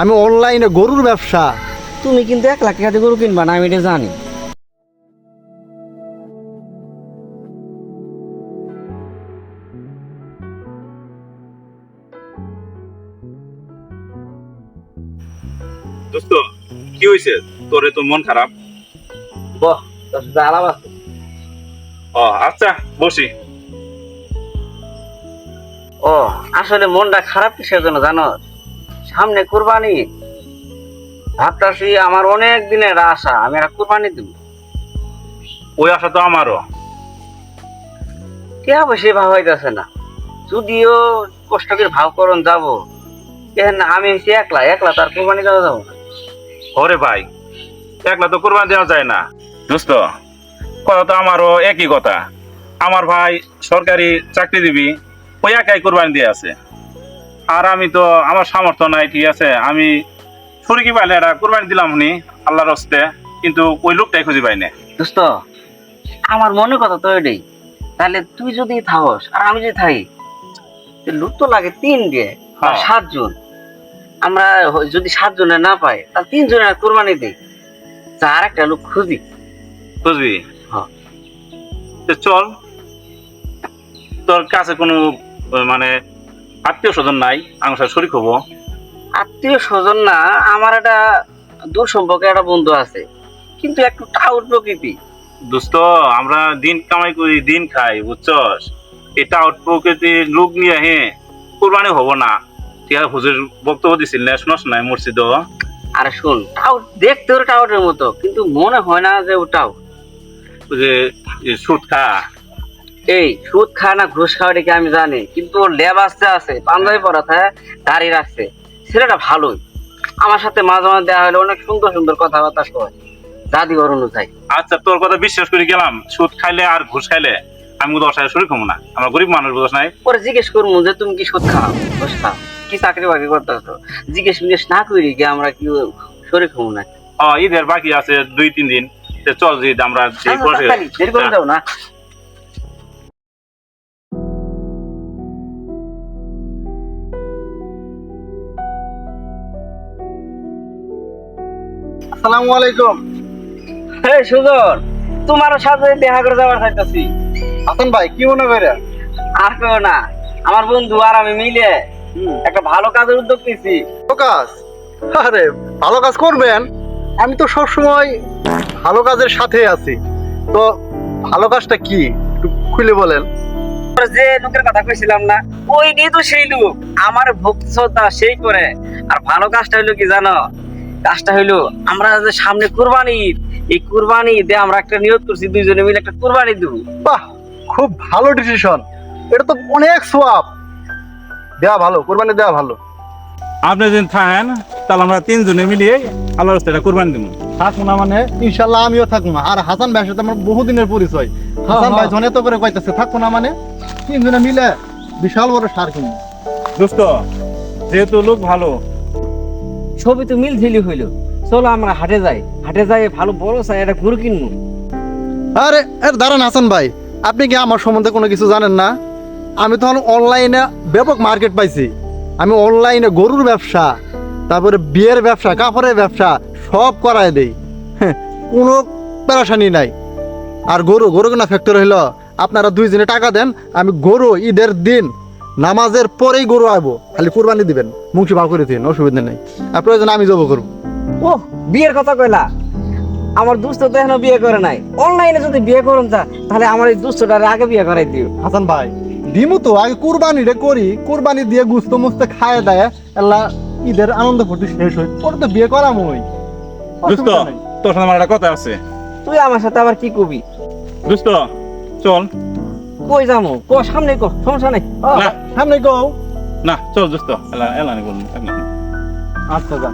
আমি অনলাইনে গরুর ব্যবসা। তুমি কিন্তু এক লাখ টাকা গরু কিনবা না আমি এটা জানি। দোস্ত কি হয়েছে তোরে তো মন খারাপ। বহ তোর সাথে আলাপ আছে। ও আচ্ছা বসি। ও আসলে মনটা খারাপ কিসের জন্য জানো? সামনে কুরবানি। ভাবতাছি আমার অনেক দিনের আশা আমি একটা কুরবানি দিব। ওই আশা তো আমারও। কে অবশ্যই ভাব হইতেছে না? যদিও কষ্ট করে ভাব করন যাব। কেন আমি হচ্ছি একলা একলা তার কুরবানি দেওয়া যাব না। ওরে ভাই একলা তো কোরবানি দেওয়া যায় না। দোস্ত কথা তো আমারও একই কথা। আমার ভাই সরকারি চাকরি দিবি ওই একাই কোরবানি দিয়ে আছে। আর আমি তো আমার সামর্থ্য নাই ঠিক আছে? আমি ফুরকি পাইলে একটা কোরবানি দিলাম নি আল্লাহর হস্তে কিন্তু ওই লোকটাই খুঁজে পাই না দোস্ত আমার মনে কথা তো এটাই। তাহলে তুই যদি থাকস আর আমি যদি থাকি লোক তো লাগে তিন দিয়ে হ্যাঁ। সাতজন। আমরা যদি সাতজনে না পাই তাহলে তিনজনের কোরবানি দিই। চার একটা লোক খুঁজি। খুঁজবি? হ্যাঁ। তো চল তোর কাছে কোনো মানে আত্মীয় স্বজন নাই আমার সাথে শরিক হব। আত্মীয় স্বজন না আমার একটা দূর সম্পর্কে একটা বন্ধু আছে। কিন্তু একটু টাউট প্রকৃতি। দোস্ত আমরা দিন কামাই করি দিন খাই বুঝছস? এটা আউট প্রকৃতির লোক নিয়ে হে কোরবানি হব না। ঠিক আছে হুজুর বক্তব্য দিছিল না শুনস নাই মসজিদ আর শুন টাউট দেখতে ওর টাউটের মতো কিন্তু মনে হয় না যে ও টাউট যে যে সুদ খা এই সুদ খায় না ঘুষ খাওয়া কি আমি জানি। কিন্তু ওর লেব আসতে আছে পাঞ্জাবি পরা থাকে দাড়ি রাখছে। ছেলেটা ভালোই। আমার সাথে মাঝে মাঝে দেওয়া হলে অনেক সুন্দর সুন্দর কথাবার্তা কয়। দাদি ওর অনুযায়ী। আচ্ছা তোর কথা বিশ্বাস করে গেলাম। সুদ খাইলে আর ঘুষ খাইলে আমি কিন্তু ওর সাথে শরিক না। আমরা গরিব মানুষ বুঝছ নাই। পরে জিজ্ঞেস করব যে তুমি কি সুদ খাও? ঘুষ খাও? কি চাকরি বাকরি করতেছো? জিজ্ঞেস জিজ্ঞেস না করি কি আমরা কি শরীর খাব না? ও ঈদের বাকি আছে দুই তিন দিন। চল যে আমরা আচ্ছা, পরে- তাড়াতাড়ি, দেরি করে যাও না। আসসালামু আলাইকুম। হে সুজন তোমার সাথে দেখা করে যাওয়ার চাইতেছি। হাসান ভাই কি মনে করে? আর কেউ না আমার বন্ধু আর আমি মিলে একটা ভালো কাজের উদ্যোগ নিয়েছি ভালো কাজ? আরে ভালো কাজ করবেন? আমি তো সবসময় ভালো কাজের সাথে আছি। তো ভালো কাজটা কি? একটু খুলে বলেন। যে লোকের কথা কইছিলাম না ওই নিয়ে তো সেই লোক। আমার ভক্তি শ্রদ্ধা সেই করে। আর ভালো কাজটা হইল কি জানো? কাজটা হইল আমরা যে সামনে কুরবানি এই কুরবানি ঈদে আমরা একটা নিয়োগ করছি দুইজনে মিলে একটা কুরবানি দেবো। বাহ খুব ভালো ডিসিশন এটা তো অনেক সোয়াব। দেওয়া ভালো কোরবানি দেওয়া ভালো। আপনি যদি থাকেন তাহলে আমরা তিনজনে মিলিয়ে আল্লাহর এটা কোরবানি দিব। থাকব না মানে ইনশাল্লাহ আমিও থাকব আর হাসান ভাইয়ের সাথে আমার বহুদিনের পরিচয়। হাসান ভাই জনে তো করে কইতেছে থাকব না মানে তিনজনে মিলে বিশাল বড় সার কিনবো। দোস্ত যেহেতু লোক ভালো ছবি তো মিল ঝিলি হইল। চলো আমরা হাটে যাই। হাটে যাই ভালো বড় চাই একটা গরু কিনবো। আরে আরে দাঁড়ান হাসান ভাই। আপনি কি আমার সম্বন্ধে কোনো কিছু জানেন না? আমি তখন অনলাইনে ব্যাপক মার্কেট পাইছি। আমি অনলাইনে গরুর ব্যবসা তারপরে বিয়ের ব্যবসা কাপড়ের ব্যবসা সব করায় দেই। হ্যাঁ, কোনো পেরাশানি নাই। আর গরু গরু কেনা ফ্যাক্টরি হইল আপনারা দুইজনে টাকা দেন আমি গরু ঈদের দিন নামাজের পরেই গরু আইবো খালি কোরবানি দিবেন। মুখি ভাব করে দিন অসুবিধা নেই। আর প্রয়োজন আমি জব করব। ও বিয়ের কথা কইলা? আমার দুস্থ তো এখনও বিয়ে করে নাই। অনলাইনে যদি বিয়ে করুন তা তাহলে আমার এই দুস্থটারে আগে বিয়ে করাই দিও। হাসান ভাই দিমু তো আগে কুরবানি রে করি কুরবানি দিয়ে গুস্ত মুস্ত খায় দেয় আল্লাহ ঈদের আনন্দ ফুর্তি শেষ হয় পরে তো বিয়ে করাম ওই। দোস্ত তোর সাথে আমার একটা কথা আছে। তুই আমার সাথে আবার কি কবি? দোস্ত চল। কই যামু? ক সামনে ক সমস্যা নাই। না। সামনে গো না চল দোস্ত এলা এলা নি আচ্ছা যা।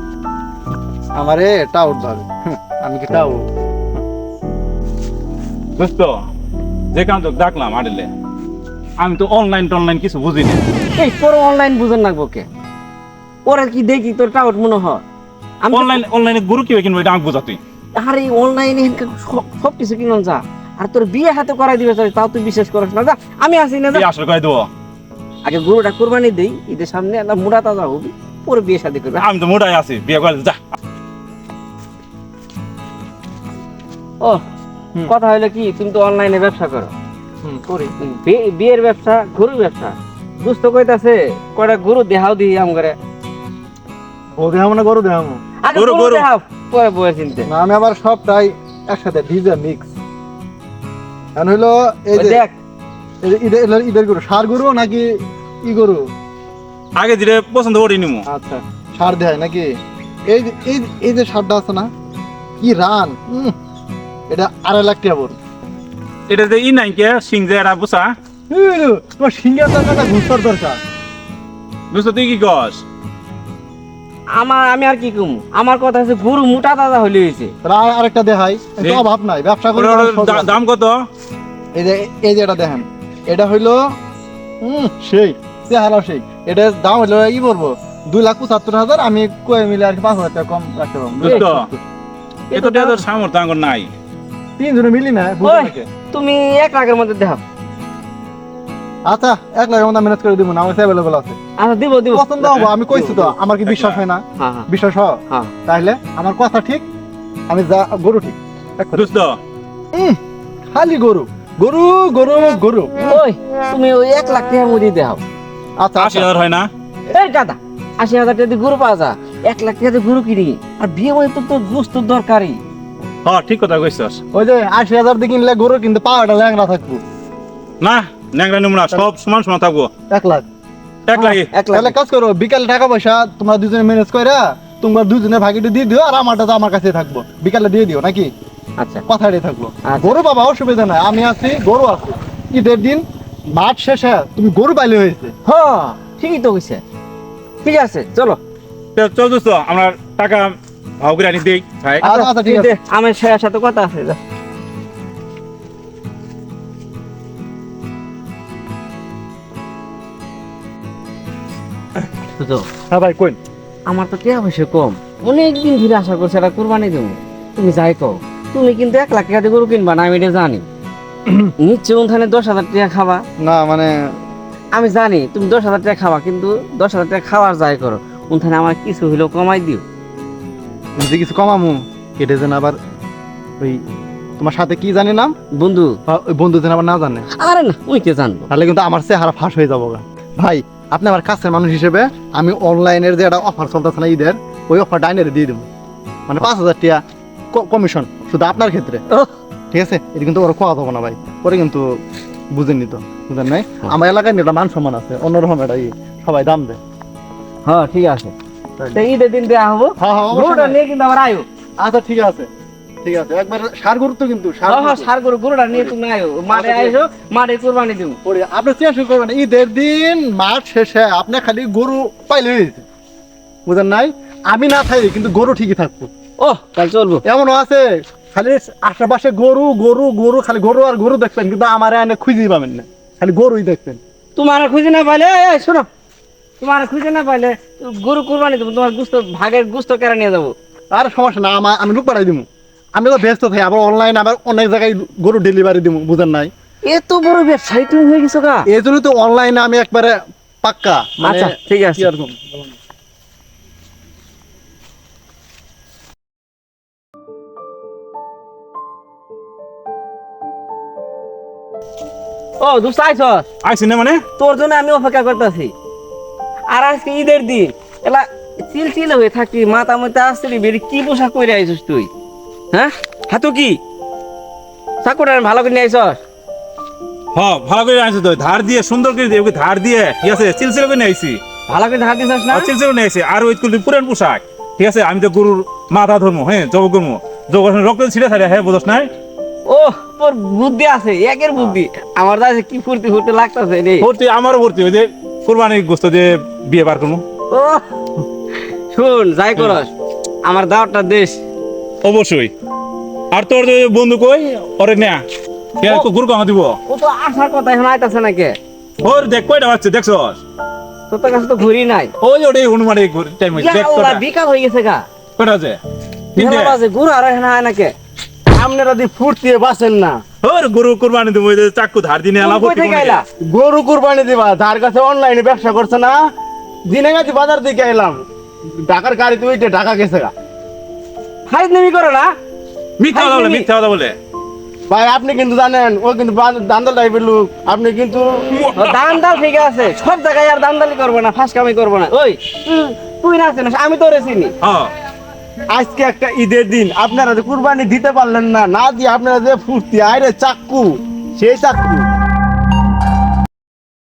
আমারে টাউট ধরে। হুঁ, আমি কি টাউট দোস্ত যে তোকে ডাকলাম আড়িলে আমি তো অনলাইন টনলাইন কিছু বুঝি না এই তোর অনলাইন বুঝেন না কে? ওরা কি দেখি তোর টাউট মনে হয়? আমি অনলাইন অনলাইনে গরু কীভাবে কিনবো এটা আমাকে বোঝা তুই। আরে অনলাইনে সব কিছু কিনুন যা। আর তোর বিয়ে হাতে করাই দিবে তাও তুই বিশ্বাস করিস না। যা আমি আসি না যা। আসলে দেবো। আগে গরুটা কোরবানি দেই ঈদের সামনে একটা মুড়া তাজা হবি পরে বিয়ে শাদী করবে। আমি তো মোটাই আছি বিয়ে করে যা। ও কথা হলো কি তুমি তো অনলাইনে ব্যবসা করো। করি। বিয়ের ব্যবসা গরুর ব্যবসা। দুস্থ কইতাছে কয়টা গরু দেহাও দিই আম করে। ও দেহামো না গরু দেহামো আগে গরু, গরু পরে বয়ে চিনতে। না আমি আবার সবটাই একসাথে ডিজে মিক্স এখন হইল এই যে দেখ। এই যে ঈদের ঈদের- ঈদের গরু সার গরু নাকি ই গরু? আগে দিলে পছন্দ করি নিমু। আচ্ছা সার দেয় নাকি? এই যে- এই এই যে সারটা আছে না কি রান এটা আড়াই লাখ টাকা পড়বে এটা যে ই নাই কে সিং যে এরা বুসা তোমার সিঙ্গার দরকার ঘুষর দরকার। বুঝছ তুই কি কস? আমার আমি আর কি কম? আমার কথা হচ্ছে গরু মোটা তাজা হলে হয়েছে। তাহলে আরেকটা দেখাই। তো অভাব নাই ব্যবসা করে। দাম কত? এই যে এই যে এটা দেখেন এটা হইল হুম সেই চেহারা সেই। এটা দাম হইল ই বলব দুই লাখ পঁচাত্তর হাজার আমি কয়ে মিলে আর কি পাঁচ হাজার টাকা কম রাখতে পারব। এত টাকা সামর্থ্য নাই। তিনজনে মিলি না তুমি এক লাখের মধ্যে দেখাও। আচ্ছা এক লাখের মধ্যে ম্যানেজ করে দিব না আমার অ্যাভেলেবল আছে। আচ্ছা দিব দিব। পছন্দ হব আমি কইছি তো আমার কি বিশ্বাস হয় না? হ্যাঁ হ্যাঁ। বিশ্বাস হয়? হ্যাঁ। তাহলে আমার কথা ঠিক আমি যা গরু ঠিক। উম, খালি গরু। গরু গরু গরু। ওই তুমি ওই এক লাখ টাকার মধ্যে দেখাও আচ্ছা আশি আচ্ছা হাজার হয় না? এই দাদা আশি হাজার টাকা দিয়ে গরু পাওয়া যায়। এক লাখ টাকা দিয়ে গরু কিনি। আর বিয়ে মানে তো তোর গোস্ত দরকারই। হ্যাঁ ঠিক কথা কইছস। ওই যে আশি হাজার দিয়ে কিনলে গরু কিন্তু পাওয়াটা ল্যাংরা থাকব। না ন্যাংরা নিমু না সব সমান সমান থাকব। এক লাখ। এক লাগে এক লাখ। তাহলে কাজ করো বিকালে টাকা পয়সা তোমরা দুজনে ম্যানেজ করে তোমরা দুজনে ভাগিটা দিয়ে দিও আর আমারটা তো আমার কাছে থাকব। বিকালে দিয়ে দিও নাকি? আচ্ছা। কথাটাই থাকল। আচ্ছা। গরু বাবা অসুবিধা নাই আমি আছি গরু আছে। ঈদের দিন মাঠ শেষে তুমি গরু পাইলে হয়েছে। হ্যাঁ ঠিকই তো কইছে। ঠিক আছে চলো। তো চল দোস্ত আমরা টাকা ভাও করে আনি দেই ভাই। আচ্ছা, আচ্ছা, ঠিক আছে। আমার সাথে সাথে কথা আছে হ্যাঁ ভাই কইন। আমার তো টাকা পয়সা কম। অনেক দিন ধরে আশা করছি একটা কোরবানি দেবো। তুমি যাই কও তুমি কিন্তু এক লাখ টাকা দিয়ে গরু কিনবা না আমি এটা জানি। নিশ্চয় ওখানে দশ হাজার টাকা খাবা। না মানে আমি জানি তুমি দশ হাজার টাকা খাবা কিন্তু দশ হাজার টাকা খাওয়ার যাই করো। ওখানে আমার কিছু হইলেও কমাই দিও। যদি কিছু কমামু এটা যেন আবার ওই তোমার সাথে কি জানি নাম? বন্ধু। ওই বন্ধু যেন আবার না জানে। আরে না উনি কে জানব। তাহলে কিন্তু আমার চেহারা ফাঁস হয়ে যাব ভাই আপনি আমার কাছের মানুষ হিসেবে আমি অনলাইনের যে একটা অফার চলতেছে না ঈদের ওই অফার ডাইনারে দিয়ে দেবো। মানে পাঁচ হাজার টাকা কমিশন শুধু আপনার ক্ষেত্রে। ঠিক আছে? এটা কিন্তু ওরা কোয়া যাব না ভাই। পরে কিন্তু বুঝেননি নিত বুঝেন নাই? আমার এলাকায় এটা মান সম্মান আছে অন্যরকম এটা ই সবাই দাম দেয়। হ্যাঁ ঠিক আছে। ঈদের দিন দেওয়া হব। হ্যাঁ হ্যাঁ। নিয়ে কিন্তু আবার আয়ো। আচ্ছা ঠিক আছে। ঠিক আছে একবার সার গুরুত্ব কিন্তু সার হ্যাঁ হ্যাঁ সার গরু গরুটা নিয়ে তুমি আয়ো মাঠে আচ্ছা, আইসো মাঠে কোরবানি দিব আপনি চেষ্টা করবেন ঈদের দিন মাঠ শেষে আপনি খালি গরু পাইলে বুঝেন নাই? আমি না থাকি কিন্তু গরু ঠিকই থাকব ও কাল চলবো। এমনও আছে খালি আশেপাশে গরু গরু গরু খালি গরু আর গরু দেখবেন কিন্তু আমার এনে খুঁজেই পাবেন না। খালি গরুই দেখবেন। তোমার খুঁজে না পাইলে শোনো তোমার খুঁজে না পাইলে গরু কুরবানি দেবো তোমার গুস্ত ভাগের গুস্ত কেড়ে নিয়ে যাব। আর সমস্যা না আমি লোক পাঠাই দিব আমি তো ব্যস্ত থাকি আবার অনলাইন আবার অনেক জায়গায় গরু ডেলিভারি দিব বুঝেন নাই? এত বড় ব্যবসায়ী তুমি হয়ে গেছো গা। এই জন্য তো অনলাইনে আমি একবারে পাক্কা মানে আচ্ছা ঠিক আছে? ও দোস্ত আইসস আইসি না মানে? তোর জন্য আমি অপেক্ষা করতেছি। আর আজকে ঈদের দিন এলা চিলচিল হয়ে থাকি মাথা মধ্যে আসছিলি বেরি কি পোশাক পরে আইছিস তুই? হ্যাঁ? হাতু কি? চাকুটা ভালো করে নিয়ে আইসস হ্যাঁ ভালো করে আইসি তো ধার দিয়ে সুন্দর করে দিয়ে ধার দিয়ে ঠিক আছে চিলচিল করে নিয়ে আইসি। ভালো করে ধার দিছস না? চিলচিল করে নিয়ে আইসি আর ওই পুরান পোশাক ঠিক আছে আমি তো গরুর মাথা ধর্ম হ্যাঁ জব করব জব রক্ত ছিঁড়ে হ্যাঁ বুঝস নাই? ও তোর বুদ্ধি আছে একের বুদ্ধি। আমার কাছে কি ফুর্তি ফুর্তি লাগতেছে রে। ভর্তি আমারও ভর্তি ওই যে কোরবানি গোস্ত দিয়ে বিয়ে বার করব ও শুন যাই করস আমার দাওয়াতটা দেশ অবশ্যই। আর তোর বন্ধু কই? ওরে নেয়া কে গুরু কামা দিব। ও তো আসার কথা এখন আইতাছে না কে ওর দেখ কয়টা বাচ্চা দেখছস? তোর তো কাছে তো ঘুরি নাই। ওই ওটাই অনুমানে টাইম ইয়া দেখ কটা বিকাল হয়ে গেছে গা। কটা আছে তিনটে। বাজে ঘুরে আর এখন হয় না কে আপনারা দি ফুর্তিয়ে বাসেন না। ওর গরু কুরবানি দিব চাকু ধার দিনে আলা কই থেকে আইলা? গরু কুরবানি দিবা ধার কাছে অনলাইনে ব্যবসা করছে না? দিনে গেছি বাজার দিকে এলাম ঢাকার গাড়িতে উঠে ঢাকা গেছে গা। ফাইজলামি করো না? মিথ্যা কথা বলে মিথ্যা কথা বলে। ভাই আপনি কিন্তু জানেন ও কিন্তু দান্দল টাইপের লোক। আপনি কিন্তু ও দান দাল ঠিক আছে সব জায়গায় আর দান্দালি করব না ফাঁস কামি করব না। ওই তুই- না চিনিস আমি তোরে চিনি। হ্যাঁ। আজকে একটা ঈদের দিন আপনারা যে কুরবানি দিতে পারলেন না না দিয়ে আপনারা যে ফুর্তি আরে চাক্কু সেই চাক্কু